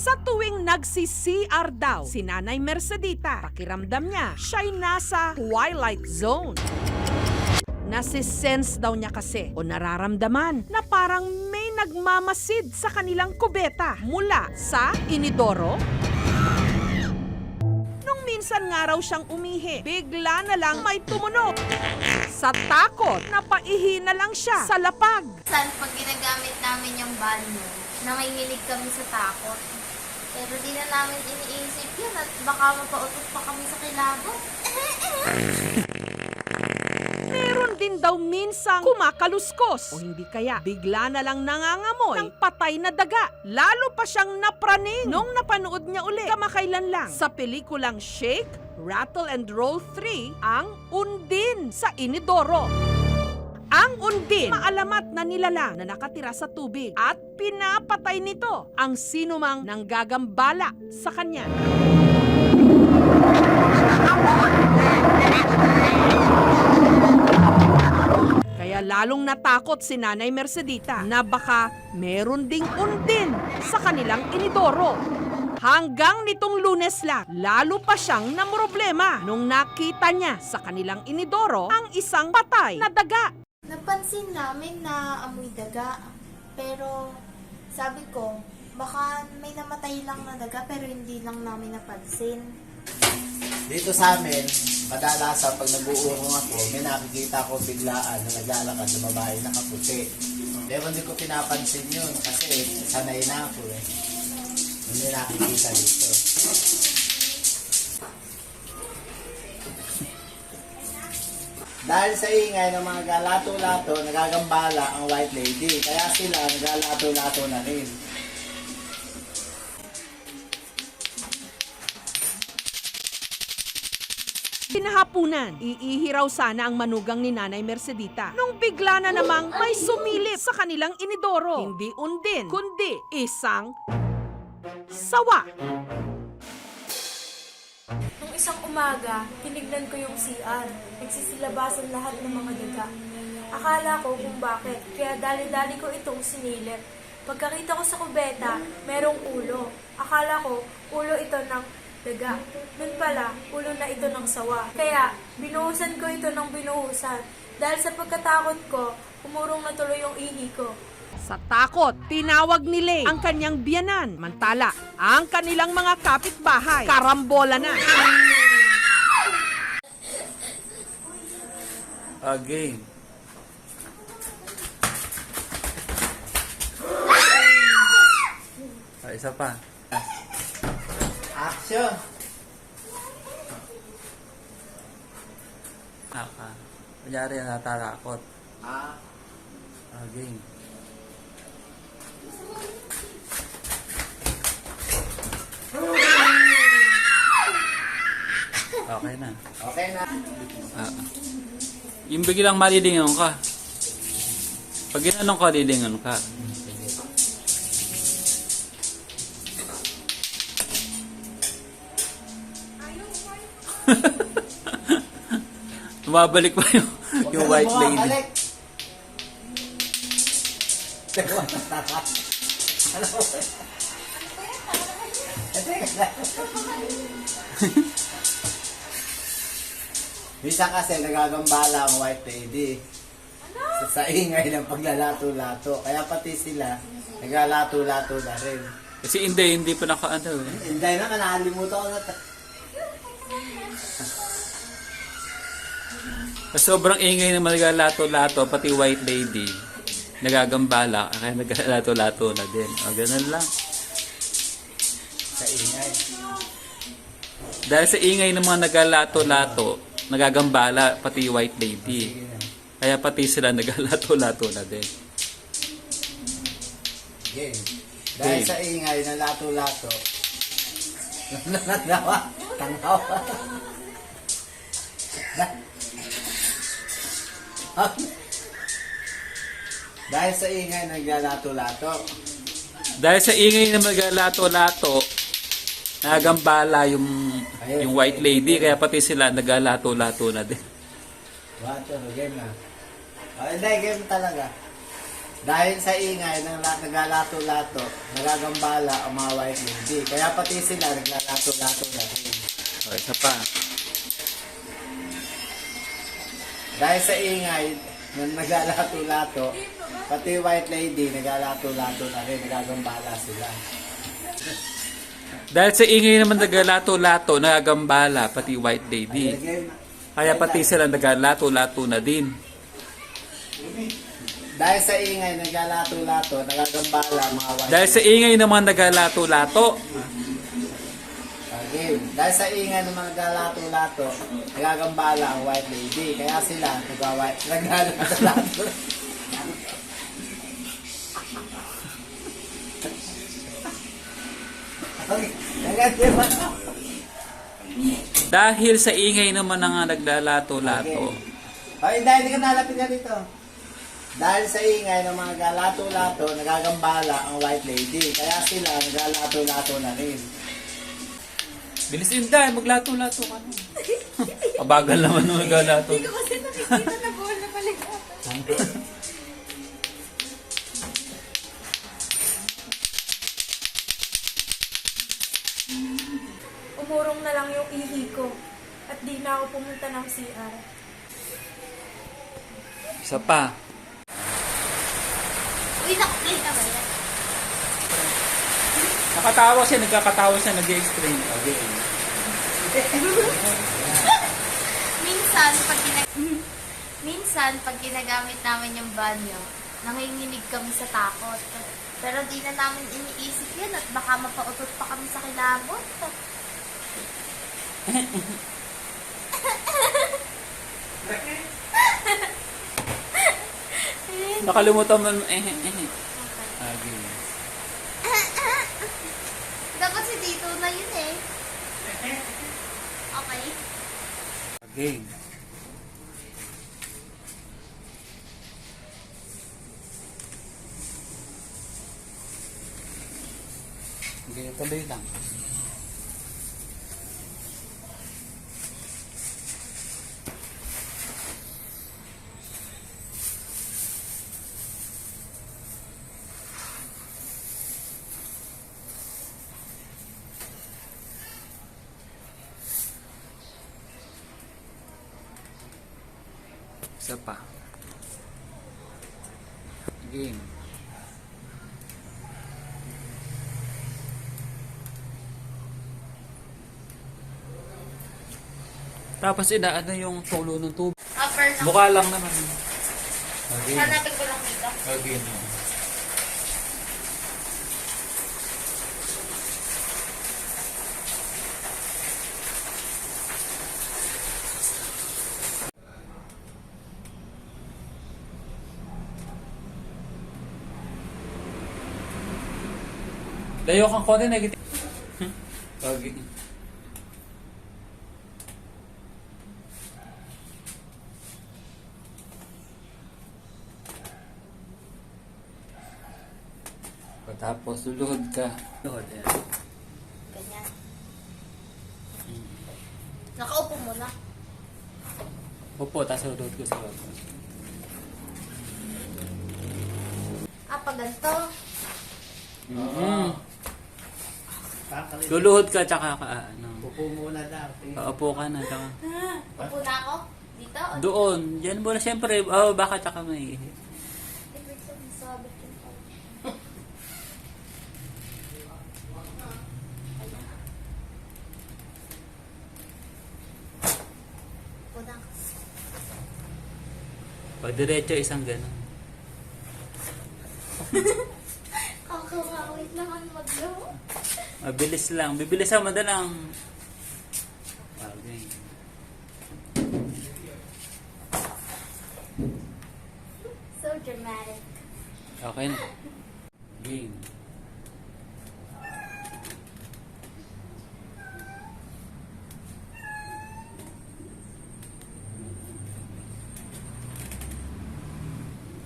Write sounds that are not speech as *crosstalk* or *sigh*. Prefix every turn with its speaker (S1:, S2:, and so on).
S1: Sa tuwing nagsi-CR daw, si Nanay Mercedita, pakiramdam niya, siya'y nasa twilight zone. Nasisense daw niya kasi o nararamdaman na parang may nagmamasid sa kanilang kubeta mula sa inidoro. Minsan nga raw siyang umihi, bigla na lang may tumunog. Sa takot, napaihi na lang siya sa lapag.
S2: Saan pag ginagamit namin yung banyo, nanginginig kami sa takot. Pero di na namin iniisip yun at baka mapautot pa kami sa kilabot.
S1: Meron din daw minsang kumakaluskos o hindi kaya bigla na lang nangangamoy ng patay na daga. Lalo pa siyang napraning nung napanood niya uli kamakailan lang sa pelikulang Shake, Rattle and Roll 3 ang Undin sa Inidoro. Ang undin, maalamat na nilalang na nakatira sa tubig at pinapatay nito ang sinumang nanggagambala sa kanya. Kaya lalong natakot si Nanay Mercedita na baka meron ding undin sa kanilang inidoro. Hanggang nitong lunes lang, lalo pa siyang namroblema nung nakita niya sa kanilang inidoro ang isang patay na daga.
S2: Napansin namin na amoy daga. Pero sabi ko, baka may namatay lang na daga pero hindi lang namin napansin.
S3: Dito sa amin, kadalasan pag nag-uurong ako, may nakikita ko biglaan na naglalakad na babae na kaputi. Pero hindi ko pinapansin yun kasi sanay na ako eh. Hindi nakikita dito. Dahil sa ingay ng mga galato-lato, nagagambala ang white lady. Kaya sila nagalato-lato na rin.
S1: Pinahapunan, iihiraw sana ang manugang ni Nanay Mercedita. Nung bigla na namang may sumilip sa kanilang inidoro. Hindi undin, kundi isang sawa.
S4: Isang umaga, tinignan ko yung CR. Nagsisilabasan lahat ng mga daga. Akala ko kung bakit, kaya dali-dali ko itong sinilip. Pagkakita ko sa kubeta, merong ulo. Akala ko, ulo ito ng daga. Nun pala, ulo na ito ng sawa. Kaya, binuhusan ko ito ng binuhusan. Dahil sa pagkatakot ko, umurong na tuloy yung ihi ko.
S1: Sa takot, tinawag ni Lay ang kanyang biyanan. Mantala, ang kanilang mga kapitbahay, karambola na.
S5: Again. Ah, isa pa.
S3: Action!
S5: Aka. Kunyari, natatakot.
S3: Ah,
S5: Again. Okay na.
S3: okay na.
S5: Ah. Yung biglang malilingon ka. Pag ginanong ka, lilingon ka. *laughs* Tumabalik pa yung, yung white lady.
S3: Ano ba? *laughs* Bisa kasi nagagambala ang white lady. Sa, sa ingay ng paglalato-lato. Kaya pati sila, naglalato-lato na rin.
S5: Kasi hindi, hindi pa nakaano eh.
S3: Hindi na, nakalimutan ko na.
S5: sobrang ingay ng mga lato-lato, pati white lady, nagagambala, kaya naglalato-lato na din. O, ganun lang.
S3: Sa ingay.
S5: Dahil sa ingay ng mga nagalato-lato, nagagambala pati white lady. Kaya pati sila *laughs* nagalato-lato na din.
S3: Game. Dahil
S5: Game.
S3: sa ingay ng lato-lato, nanawa, tangawa. Dahil sa ingay ng lato-lato,
S5: Dahil sa ingay ng mga nagagambala yung, yung white lady, kaya pati sila nagalato-lato na din.
S3: wato, game na. Oh, hindi, game talaga. Dahil sa ingay ng la- naglalato-lato, nagagambala ang mga white lady. Kaya pati sila naglalato-lato na rin.
S5: O, isa pa.
S3: Dahil sa ingay ng naglalato-lato, pati white lady naglalato-lato na rin. Nagagambala sila.
S5: Dahil sa ingay naman nagalato-lato, nagagambala, pati white lady. Kaya pati sila nagalato-lato na din.
S3: Dahil sa ingay naglalato-lato, nagagambala mga white
S5: Dahil sa ingay naman nagalato-lato,
S3: Again, dahil sa ingay ng mga galato-lato, nagagambala ang white lady. Kaya sila nagwa-white, naglalato-lato. Okay, nagati ba?
S5: Dahil sa ingay naman ng naglalato-lato,
S3: Okay, dahil hindi ka nalapit ka dito. Dahil sa ingay ng mga galato-lato, nagagambala ang white lady. Kaya sila nagalato-lato na rin.
S5: bilis din dahil maglato-lato ka na. *laughs* Pabagal naman ng naglalato.
S4: Hindi ko kasi nakikita ko at di na ako pumunta ng CR.
S5: Isa pa.
S2: Uy, nakaplay na ba yan?
S5: Nakatawa siya, nagkakatawa siya, nag-explain. Okay. *laughs*
S2: Minsan, pag ginag... *laughs* Minsan, pag ginagamit namin yung banyo, nanginginig kami sa takot. Pero di na namin iniisip yan at baka mapautot pa kami sa kilabot.
S5: Nakalimutan mo, eh, eh, eh. Okay.
S2: Dapat si Tito na yun eh. Okay.
S5: Okay. Okay, tuloy lang. Isa pa. Game. Tapos inaano yung tulo ng tubig.
S2: Upper.
S5: Mukha lang naman.
S2: Hanapin ko lang dito.
S5: Okay. Layo kang konti negative. Okay. Tapos luluhod ka. Luhod, yan.
S2: Ganyan. Nakaupo muna.
S5: Opo, tapos luluhod ko sa baba.
S2: Ah, pag ganito.
S5: Mm.
S3: Kakalit.
S5: Luluhod ka, tsaka ka, ano.
S3: Upo muna daw.
S5: Paupo ka na, tsaka. *laughs*
S2: Upo na ako. Dito. o
S5: Doon, dyan muna siyempre, oh, baka tsaka may... Pag diretso, isang gano'n. Mabilis lang. Bibilis ang madalang. Okay.
S2: So dramatic.
S5: Okay na. Game.